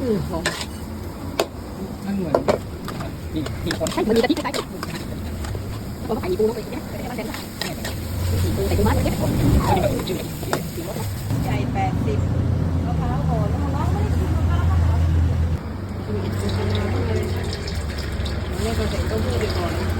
อือหอมมันเหมือนมีมีคนใช่มันมีกะทิคล้ายๆกันแล้วก็ขายหมี่ปูเนาะไปเนี่ยไปได้บ้านแฟนก็ขายหมี่ปูใส่ปูม้าด้วยเนี่ยไก่แปดสิบมะพร้าวอ่อนแล้วน้องไม่ได้กินมะพร้าวมะพร้าวนี่ก็ใส่ต้าหู้ไปก่อนนะ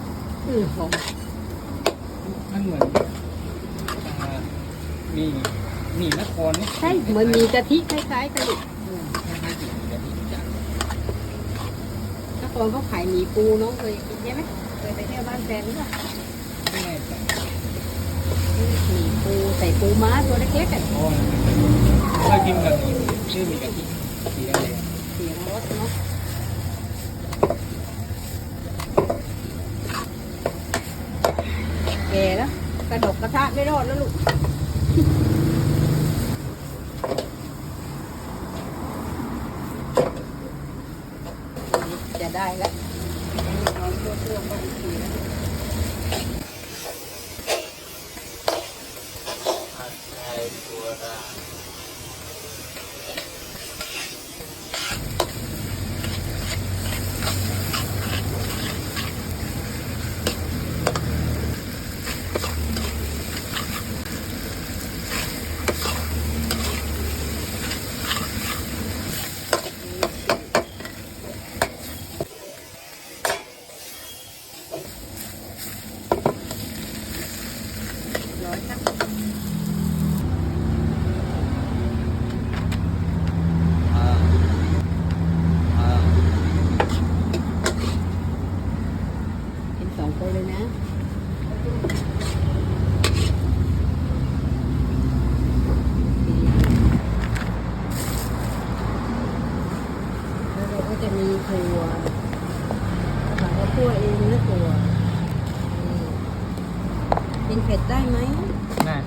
อให้มันร้อนนิดนึงไม่หอมอือหอมไม่หอมอือหอมมันเหมือนอ่ามีมีนครนี่ใช่มันมีกะทิคล้ายๆกันลูกอืมคล้ายๆกับมีกะทิจ้ะถ้าตอนเขาขายหมี่ปูน้องเคยกินใช่ไหมเคยไปเที่ยวบ้านแฟนหรือเปล่าไม่แน่ใจหมี่ปูใส่ปูม้าตัวเล็กๆกันเพราะว่าเคยกินแบบนี้ชื่อมีกะทิสีอะไรเสียงรสเนาะ แก่แล้วกระดกกระทะไม่รอดแล้วลูกจะได้แล้วๆไปอีกทีนะ ร้อยค่ะเป็นสองคนเลยนะ แล้วเรา ก็จะมีถั่วถามว่าคั่วเองนะถั่วกินเผ็ดได้ไหมได้